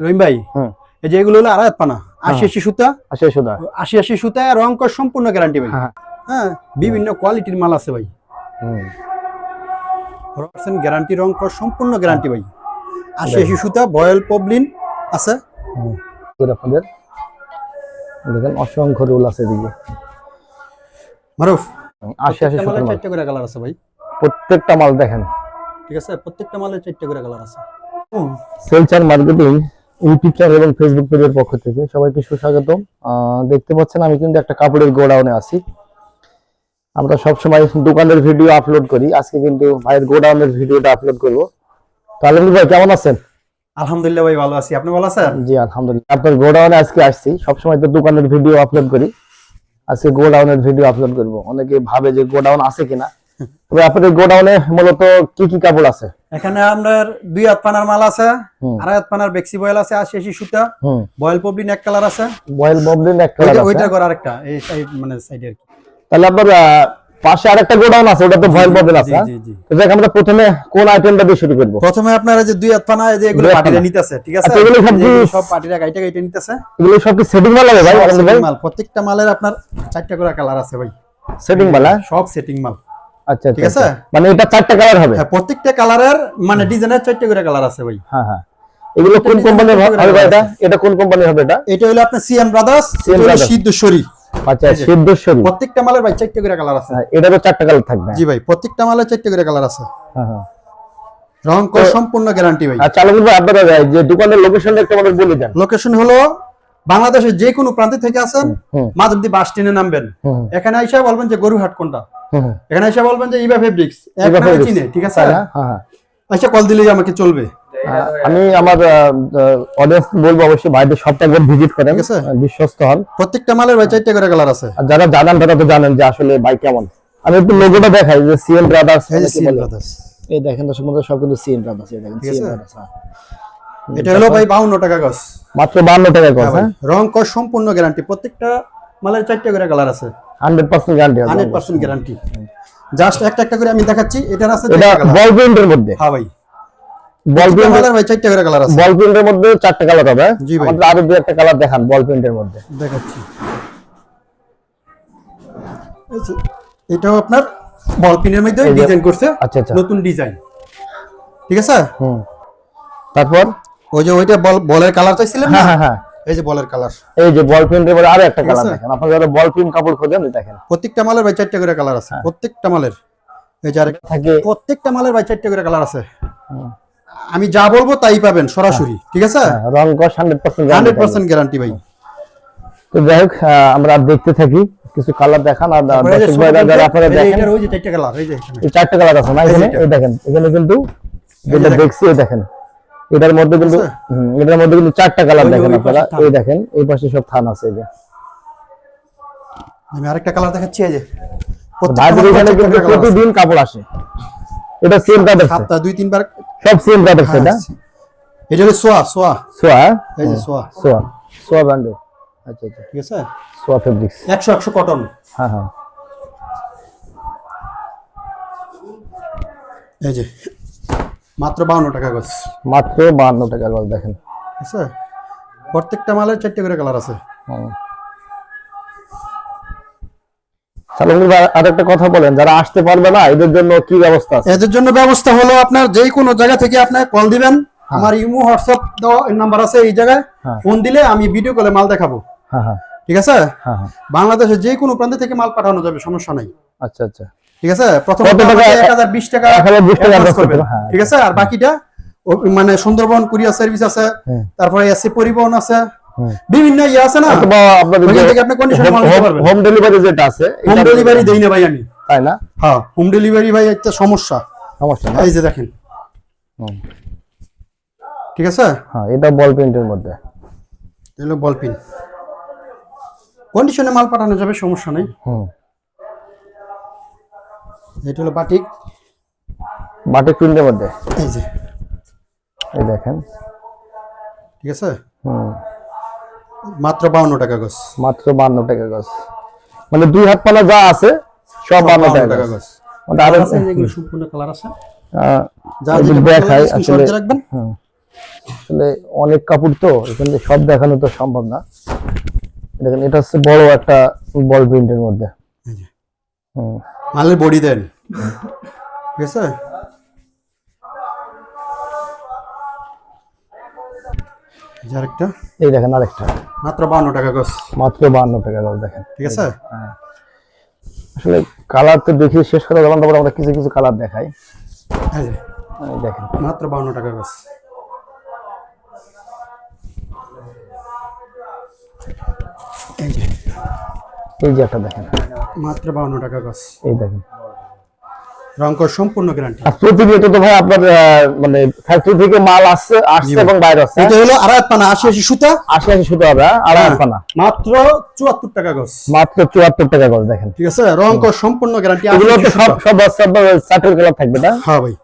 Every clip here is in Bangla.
রহিম ভাই হুম এই যে এগুলো হলো আড়াই পানা আশি আশি সুতা। আসে সুদা আশি আশি সুতা রং কর সম্পূর্ণ গ্যারান্টি ভাই। হ্যাঁ। হ্যাঁ বিভিন্ন কোয়ালিটির মাল আছে ভাই। হুম। পার্সেন্ট গ্যারান্টি রং কর সম্পূর্ণ গ্যারান্টি ভাই। আশি আশি সুতা বয়েল পবলিন আছে। আপনাদের দেখেন অসংখ্য রোল আছে এদিকে। মারুফ আশি আশি মাল। চারটে করে কালার আছে ভাই। প্রত্যেকটা মাল দেখেন। ঠিক আছে প্রত্যেকটা মালের চারটে করে কালার আছে। সেলচার মার্কেটিং ইউটিউব চ্যানেল এবং ফেসবুক পেজের পক্ষ থেকে সবাইকে সুস্বাগতম। দেখতে পাচ্ছেন আমি কিন্তু একটা কাপড়ের গোডাউনে আছি। আমরা সবসময় দোকানের ভিডিও আপলোড করি। আজকে কিন্তু ভাইয়ের গোডাউনের ভিডিওটা আপলোড করব। তো ভাই কেমন আছেন? আলহামদুলিল্লাহ ভাই ভালো আছি। আপনি ভালো আছেন? জি আলহামদুলিল্লাহ। আপনার গোডাউনে আজকে আসছি। সবসময় তো দোকানের ভিডিও আপলোড করি। আজকে গোডাউনের ভিডিও আপলোড করব। অনেকে ভাবে যে গোডাউন আছে কিনা। তবে আপনাদের গোডাউনে মূলত কি কি কাপড় আছে? এখানে আপনার দুই হাত পানার মাল আছে আড়াই হাত পানার বেক্সি বয়েল আছে আশি আশি সুতা। বয়েল পবলিন এক কালার আছে। বয়েল ববলিন এক ওইটা কালার ওইটা আছে। করা আরেকটা এই সাইড মানে সাইডে আর কি। তাহলে আপনার পাশে আরেকটা গোডাউন আছে ওটা তো ভয়েল ববলিন আছে জি হ্যাঁ? জি দেখ আমরা প্রথমে কোন আইটেমটা দিয়ে শুরু করব? প্রথমে আপনার যে দুই হাত পানা এই যে এগুলো পার্টিরা নিতেছে ঠিক আছে? আচ্ছা, এগুলো সব সব পার্টিরা গাইটা গাইটা নিতেছে। এগুলো সব কি সেটিং মাল হবে ভাই মাল প্রত্যেকটা মালের আপনার চারটা করে কালার আছে ভাই। সেটিং মাল হ্যাঁ? সব সেটিং মাল। আচ্ছা ঠিক আচ্ছা আছে? আচ্ছা। মানে এটা চারটা কালার হবে? হ্যাঁ প্রত্যেকটা কালারের মানে ডিজাইনের চারটা করে কালার আছে ভাই। হ্যাঁ হ্যাঁ। এগুলো কোন কোম্পানির হবে ভাই এটা? এটা কোন কোম্পানির হবে এটা? এটা হলো আপনার সিএম ব্রাদার্স সিদ্ধেশ্বরী। আচ্ছা সিদ্ধেশ্বরী। প্রত্যেকটা মালের ভাই চারটা করে কালার আছে। হ্যাঁ, এটারও চারটা কালার থাকবে। জি ভাই প্রত্যেকটা মালের চারটা করে কালার আছে। হ্যাঁ হ্যাঁ। রং সম্পূর্ণ গ্যারান্টি ভাই। আচ্ছা আপনারা যে দোকানের লোকেশনটা একটু আমাদের বলে দেন। লোকেশন হলো বাংলাদেশের যে কোনো প্রান্তে থেকে আসেন মাধবদী বাস স্ট্যান্ডে নামবেন। এখানে এসে বলবেন যে গরুহাট কোনটা? হুম হুম। এখানে এসে বলবেন যে ইবা ফেব্রিক্স। চিনে ঠিক আছে? হ্যাঁ হ্যাঁ। এসে কল দিলেই আমাকে চলবে। আমি আমার অডিয়েন্স বলব অবশ্যই বাইরে সবটা একবার ভিজিট করেন। ঠিক আছে। বিশ্বস্ত হন। প্রত্যেকটা মালের ভাই চারটে করে কালার আছে। আর যারা জানেন তারা তো জানেন যে আসলে ভাই কেমন। আমি একটু লোগোটা দেখাই যে সিএম ব্রাদার্স এই দেখেন দর্শক বন্ধুরা সব কিন্তু সিএম ব্রাদার্স এই দেখেন সিএম ব্রাদার্স এটা হলো ভাই বাউন্ন টাকা গছ মাত্র 52 টাকা কস হ্যাঁ রং কর সম্পূর্ণ গ্যারান্টি প্রত্যেকটা মালের চারটে করে কালার আছে। 100% গ্যারান্টি আছে। হান্ড্রেড পার্সেন্ট গ্যারান্টি জাস্ট একটা একটা করে আমি দেখাচ্ছি এটার আছে এটা বল প্রিন্টের মধ্যে? হ্যাঁ ভাই। বল প্রিন্টের ভাই চারটে করে কালার আছে। বল প্রিন্টের মধ্যে চারটা কালার হবে হ্যাঁ? আমাদের আরও দুই একটা কালার দেখান বল প্রিন্টের মধ্যে। দেখাচ্ছি। এটাও আপনার বল পিনের মধ্যে ডিজাইন করছে। আচ্ছা আচ্ছা। নতুন ডিজাইন ঠিক আছে? হুম। তারপর? ওই যে ওইটা বল বলের কালার চাইছিলেন না? হ্যাঁ হ্যাঁ হ্যাঁ। এই যে বলের কালার এই যে বল প্রিন্টের আরও একটা কালার দেখেন। আপনারা যারা বল প্রিন্ট কাপড় খোঁজেন দেখেন। প্রত্যেকটা মালের ভাই চারটে করে কালার আছে। প্রত্যেকটা মালের। এই যে আরেকটা থাকে প্রত্যেকটা মালের ভাই চারটে করে কালার আছে। আমি যা বলব তাই পাবেন সরাসরি। ঠিক আছে? হ্যাঁ, রং কস 100% হান্ড্রেড গ্যারান্টি পার্সেন্ট গ্যারান্টি ভাই। তো যাই হোক আমরা দেখতে থাকি। কিছু কালার দেখান আর দর্শক ভাইরা যারা আপনারা দেখেন। যে চারটে কালার এই যে চারটে কালার আছে না? এখানে এই দেখেন এখানে কিন্তু যেটা দেখছি এই দেখেন। এটার মধ্যে কিন্তু এটার মধ্যে কিন্তু চারটা কালার দেখেন আপনারা। এই দেখেন এই পাশে সব থান আছে এই যে। আমি আরেকটা কালার দেখাচ্ছি এই যে। ভাইদের এখানে কিন্তু আছে। প্রতিদিন কাপড় আসে। এটা সেম কালার সপ্তাহে দুই তিনবার সব সেম কালার হ্যাঁ, এটা? হলো সোয়া সোয়া। সোয়া এই যে সোয়া। সোয়া। সোয়া ব্র্যান্ডের আচ্ছা আচ্ছা। ঠিক আছে? সোয়া ফেব্রিক্স একশো একশো কটন হ্যাঁ হ্যাঁ। এই যে মাত্র বাউন্ন টাকা গজ। মাত্র বাহান্ন টাকা গজ দেখেন। আছে? প্রত্যেকটা মালের চারটে করে কালার আছে। কথা বলেন যারা আসতে পারবে না এদের জন্য কি ব্যবস্থা আছে? এদের জন্য ব্যবস্থা হলো আপনার যে কোনো জায়গা থেকে আপনার কল দিবেন। আমার ইমো হোয়াটসঅ্যাপ নাম্বার আছে এই জায়গায়। হ্যাঁ। ফোন দিলে আমি ভিডিও কলে মাল দেখাবো। হ্যাঁ হ্যাঁ। ঠিক আছে? হ্যাঁ হ্যাঁ। বাংলাদেশের যে কোনো প্রান্ত থেকে মাল পাঠানো যাবে সমস্যা নাই। আচ্ছা আচ্ছা। ঠিক আছে? প্রথম কত টাকা? এক হাজার বিশ টাকা 1020 টাকা advance advance করতে করবেন। হবে, হ্যাঁ। ঠিক আছে? আর বাকিটা মানে সুন্দরবন কুরিয়ার সার্ভিস আছে তারপরে এসি পরিবহন আছে বিভিন্ন ইয়ে আছে না? আপনি মাল নিতে পারবেন। হোম ডেলিভারি যেটা আছে হোম ডেলিভারি দেই না ভাই আমি। তাই না? হ্যাঁ হোম ডেলিভারি ভাই একটা সমস্যা। সমস্যা না? এই যে দেখেন। ঠিক আছে? হ্যাঁ এটা বল প্রিন্টের মধ্যে। এগুলো বল পিন কন্ডিশনে মাল পাঠানো যাবে সমস্যা নেই। হুম। এটা হলো বাটিক। বাটিক প্রিন্টের মধ্যে? এই যে। এই দেখেন। ঠিক আছে? হুম। মাত্র বাউন্ন টাকা গজ মাত্র বান্ন টাকা গজ মানে দুই হাত পানা যা আছে সব বান্ন টাকা টাকা গজ মানে আরও আছে যেগুলো সম্পূর্ণ কালার আছে? যা দেখাই আসলে রাখবেন। আসলে অনেক কাপড় তো এখানে সব দেখানো তো সম্ভব না। দেখেন এটা হচ্ছে বড় একটা বল প্রিন্টের মধ্যে। হুম মালের বডি দেন। ঠিক আছে? আরেকটা। এই দেখেন আরেকটা। মাত্র বান্ন টাকা গছ মাত্র বান্ন টাকা দাম দেখেন। ঠিক আছে? আসলে কালার তো দেখি শেষ করা গেলাম তারপর আমরা কিছু কিছু কালার দেখাই। এই দেখেন। মাত্র বান্ন টাকা যে এই যে একটা দেখেন। মাত্র বাউন্ন টাকা গছ এই দেখেন। রংকর সম্পূর্ণ গ্যারান্টি আর প্রতিনিয়ত তো ভাই আপনার মানে ফ্যাক্টরি থেকে মাল আসছে আসছে এবং বাইরে আসছে এটা হলো আড়াই পানা আশি আশি সুতা। আশি আশি হবে? আড়াই পানা। মাত্র চুয়াত্তর টাকা মাত্র দেখেন। ঠিক আছে? রংকর সম্পূর্ণ গ্যারান্টি এগুলো তো সব সব সব চারটের থাকবে না? হ্যাঁ ভাই।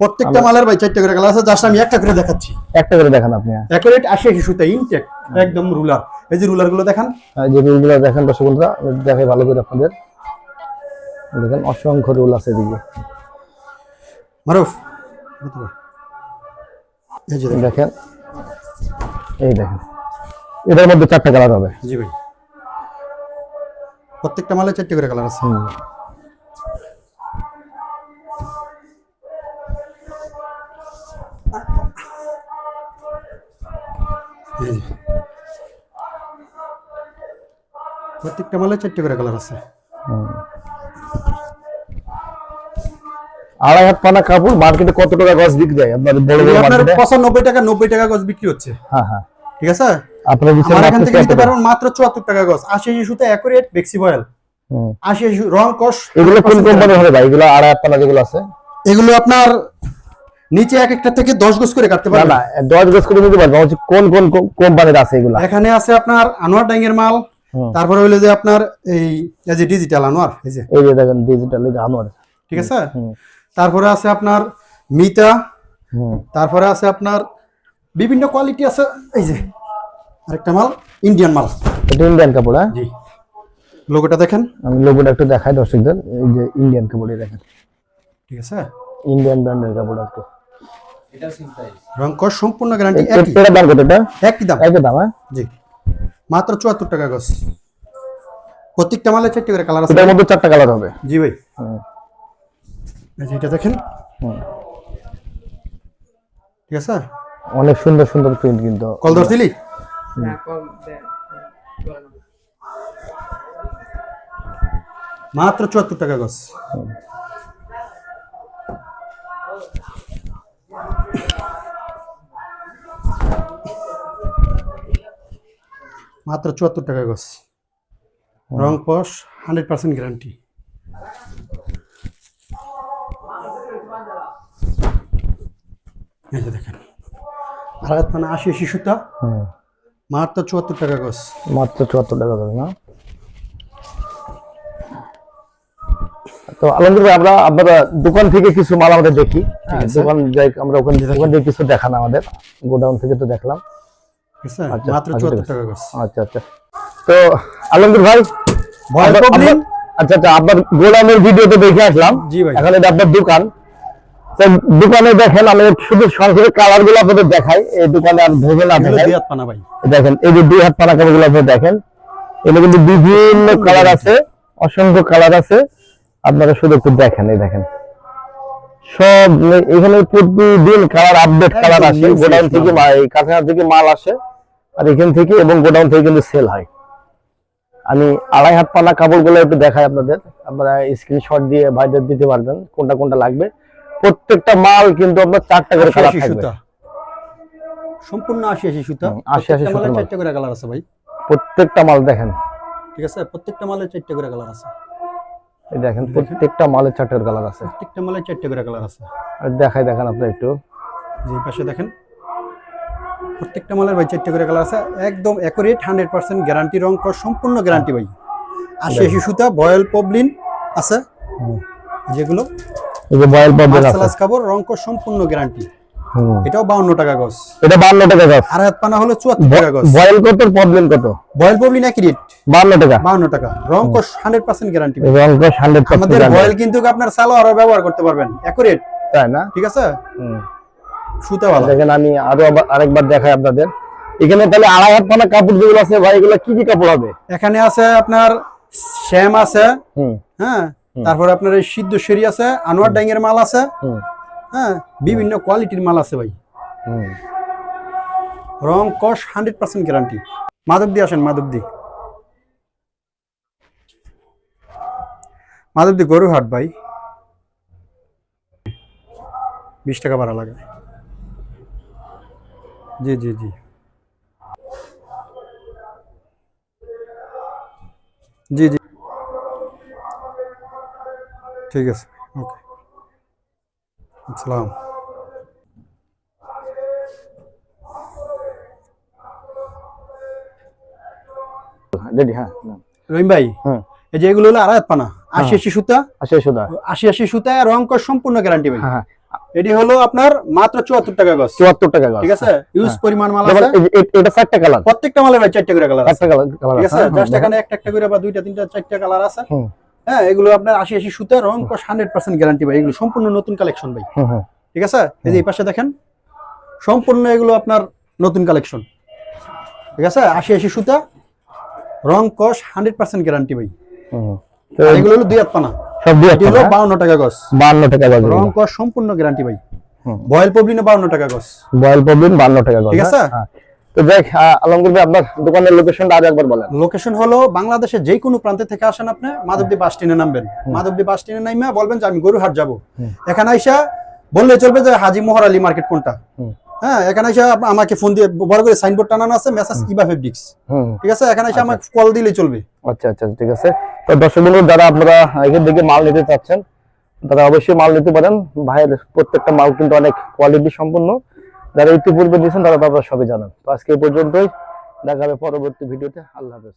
প্রত্যেকটা মালের ভাই চারটে করে কালার আছে জাস্ট আমি একটা করে দেখাচ্ছি। একটা করে দেখান আপনি হ্যাঁ। অ্যাকুরেট আশি সুতা ইনটেক একদম রুলার এই যে রুলারগুলো দেখান। আর যে রুলগুলো দেখেন দর্শক বন্ধুরা দেখাই ভালো করে আপনাদের। দেখেন অসংখ্য রুল আছে এদিকে। মারুফ এই যে দেখেন। দেখেন এই দেখেন। এটার মধ্যে চারটা কালার হবে। জি ভাই। প্রত্যেকটা মালে চারটে করে কালার আছে। প্রত্যেকটা মালে চারটে করে কালার আছে। আড়াই হাত পানা কাপড় মার্কেটে কত টাকা গজ বিক্রি যায় আপনার বড় বড় মার্কেটে? পঁচানব্বই টাকা নব্বই টাকা গজ বিক্রি হচ্ছে। হ্যাঁ হ্যাঁ। ঠিক আছে? আপনার দিচ্ছেন আমার এখান মাত্র থেকে নিতে পারবেন মাত্র চুয়াত্তর টাকা গজ। আশি আশি সুতা অ্যাকুরেট বেক্সি বয়েল হুম। আশি আশি রং কষ এগুলো কোন কোম্পানি হবে ভাই? এগুলো আড়াই হাত পানা যেগুলো আছে? এগুলো আপনার নিচে এক একটা থেকে দশ গজ করে কাটতে না পারবেন। না দশ গজ করে নিতে পারব। হচ্ছে কোন কোন কোম্পানির আছে এগুলো? এখানে আছে আপনার আনোয়ার ডাইংয়ের মাল। তারপরে হইল যে আপনার এই এই যে ডিজিটাল আনোয়ার এই যে। এই যে দেখেন ডিজিটাল এই আনোয়ার। ঠিক আছে? তারপরে আছে আপনার মিতা তারপরে আছে আপনার বিভিন্ন কোয়ালিটি আছে। এই যে আরেকটা মাল ইন্ডিয়ান মাল। এটা ইন্ডিয়ান কাপড় হ্যাঁ? জি। লোগোটা দেখেন। আমি লোগোটা একটু দেখাই দর্শকদের। এই যে ইন্ডিয়ান কাপড়ই দেখেন। ঠিক আছে? ইন্ডিয়ান ব্র্যান্ডের কাপড় আর কি রং কস সম্পূর্ণ গ্যারান্টি একই। এটার দাম কত এটা? একই দাম। একই দাম হ্যাঁ? জি। মাত্র চুয়াত্তর টাকা গজ। প্রত্যেকটা মালে চারটে করে কালার আছে। এটার মধ্যে চারটা কালার হবে? জি ভাই। হুম। এটা দেখেন। হুম। ঠিক আছে? অনেক সুন্দর সুন্দর প্রিন্ট কিন্তু। কল ধরছিলি মাত্র চুয়াত্তর টাকা গজ। মাত্র চুয়াত্তর টাকা গজ রং পশ হান্ড্রেড পার্সেন্ট গ্যারান্টি। এই যে দেখেন। আড়াত মানে আশি আশি সুতা। মাত্র চুয়াত্তর টাকা গজ মাত্র চুয়াত্তর টাকা করে না? তো আলহামদুলিল্লাহ আমরা আপনারা দোকান থেকে কিছু মাল আমাদের দেখি। হ্যাঁ, দোকান যাই আমরা ওখানে থেকে কিছু দেখান আমাদের। গোডাউন থেকে তো দেখলাম। আচ্ছা, মাত্র আচ্ছা, চুয়াত্তর টাকা গজ আচ্ছা আচ্ছা। তো আলমগীর ভাই ভয়েল আপনার- প্রবলেম? আপনার- আচ্ছা আচ্ছা আপনার গোলামের ভিডিও দেখে আসলাম। জি ভাই। এখন এটা আপনার দোকান। দোকানে দেখেন আমি শুধু সরাসরি কালারগুলো আপনাদের দেখাই। এই দোকানে আর ভেবে না এগুলো দেখাই দুই হাত পানা ভাই। দেখেন এই যে দুই হাত পানা কাপড়গুলো আপনি দেখেন। এগুলো কিন্তু বিভিন্ন কালার আছে অসংখ্য কালার আছে। আপনারা শুধু একটু দেখেন এই দেখেন। সব এখানে প্রতিদিন কালার আপডেট কালার আসে। গোডাউন থেকে। কারখানা থেকে মাল আসে। আর এখান থেকে এবং গোডাউন থেকে কিন্তু সেল হয়। আমি আড়াই হাত পানা কাপড়গুলো একটু দেখাই আপনাদের। আপনারা স্ক্রিনশট দিয়ে ভাইদের দিতে পারবেন কোনটা কোনটা লাগবে। প্রত্যেকটা মাল কিন্তু আপনার চারটা করে কালার থাকবে। সম্পূর্ণ আশি আশি সুতা। আশি আশি মালে সুতার করে কালার আছে ভাই। প্রত্যেকটা মাল দেখেন। ঠিক আছে প্রত্যেকটা মালে চারটে করে কালার আছে। এই দেখেন প্রত্যেকটা মালের চারটের কালার আছে। প্রত্যেকটা মালে চারটে করে কালার আছে। আর দেখাই দেখেন আপনি একটু। যে পাশে দেখেন। প্রত্যেকটা মালের ভাই চারটে করে কালার আছে। একদম অ্যাকুরেট হান্ড্রেড পার্সেন্ট গ্যারান্টি রং কর সম্পূর্ণ গ্যারান্টি ভাই। আশি আশি সুতা বয়েল পবলিন আছে। যেগুলো এই যে বয়েল পাবেন আছে। কাপড় রং কর সম্পূর্ণ গ্যারান্টি এটাও বাউন্ন টাকা গজ। এটা বান্ন টাকা গাছ আর হাত পানা হলো চুয়াত্তর টাকা গজ। বয়েল কত প্রবলেম কত? বয়েল পবলিন একই রেট টাকা। বাউন্ন টাকা। রং গ্যারান্টি রং কস হান্ড্রেড আমাদের বয়েল কিন্তু আপনার সালোয়ারও ব্যবহার করতে পারবেন। তাই না? ঠিক আছে? হুম। সুতাওয়ালা দেখেন আমি আরও আরেকবার দেখাই আপনাদের। এখানে তাহলে আড়াই হাত পানা কাপড় যেগুলো আছে ভাই এগুলো কি কি কাপড় হবে? এখানে আছে আপনার শ্যাম আছে হ্যাঁ। তারপরে আপনার এই সিদ্ধ সেরি আছে আনোয়ার ডাঙ্গের মাল আছে হ্যাঁ? বিভিন্ন কোয়ালিটির মাল আছে ভাই। হুম। রং কস hundred percent guarantee Madhabdi আসেন মাধবদি মাধবদি মাধব দি গরু হাট ভাই। বিশ টাকা ভাড়া লাগে জি জি জি। জি জি। ঠিক আছে ওকে। আসসালাম। রেডি হ্যাঁ হুম। রহিম ভাই হুম এই যে এগুলো হলো আড়াত পানা আশি আশি সুতা আচ্ছা সুদা আশি আশি সুতা রং সম্পূর্ণ গ্যারান্টি ভাই। হ্যাঁ হ্যাঁ। এটি হলো আপনার মাত্র চুয়াত্তর টাকা গজ। চুয়াত্তর টাকা গজ। ঠিক আছে? ইউজ পরিমাণ মাল আছে। এটা চারটা কালার। প্রত্যেকটা মালের ভাই চারটা করে কালার আছে। চারটা কালার কালার ঠিক আছে। আছে? হ্যাঁ, জাস্ট এখানে একটা একটা করে বা দুইটা তিনটা চারটা কালার আছে। হ্যাঁ এগুলো আপনার আশি আশি সুতা রং হান্ড্রেড পার্সেন্ট গ্যারান্টি ভাই। এগুলো সম্পূর্ণ নতুন কালেকশন ভাই। ঠিক আছে? এই যে এই পাশে দেখেন সম্পূর্ণ এগুলো আপনার নতুন কালেকশন ঠিক আছে? আশি আশি সুতা রং কস হান্ড্রেড পার্সেন্ট গ্যারান্টি ভাই। এগুলো হলো দুই হাত পানা। সব দিয়ে এটি হলো টাকা। গজ। বান্ন টাকা গজ রং কস সম্পূর্ণ গ্যারান্টি ভাই। বয়েল পবলিনে বাউন্ন টাকা গজ। বয়েল প্রবলেম বান্ন টাকা গজ ঠিক আছে? হ্যাঁ। তো দেখ আলমগীর ভাই আপনার দোকানের লোকেশনটা একবার বলেন। লোকেশন হলো বাংলাদেশের যে কোনো প্রান্তে থেকে আসেন আপনি মাধবদী বাস স্ট্যান্ডে নামবেন। মাধবদী বাস স্ট্যান্ডে নামে বলবেন যে আমি গরুহাট যাব। এখানে আইসা বললে চলবে যে হাজি মোহর আলী মার্কেট কোনটা। হ্যাঁ এখানে আপ- আমাকে ফোন দিয়ে বড় করে সাইনবোর্ড টানানো আছে মেসেজ ইবা ফেব্রিক্স ঠিক আছে? এখানে এসে আমাকে কল দিলেই চলবে। আচ্ছা আচ্ছা ঠিক আছে। তো দর্শক বন্ধু যারা আপনারা এখান থেকে মাল নিতে চাচ্ছেন তারা অবশ্যই মাল নিতে পারেন। ভাইয়ের প্রত্যেকটা মাল কিন্তু অনেক কোয়ালিটি সম্পন্ন। যারা ইতিপূর্বে দিয়েছেন তারা তারা সবই জানেন। তো আজকে এই পর্যন্তই। দেখা হবে পরবর্তী ভিডিওতে। আল্লাহ হাফেজ।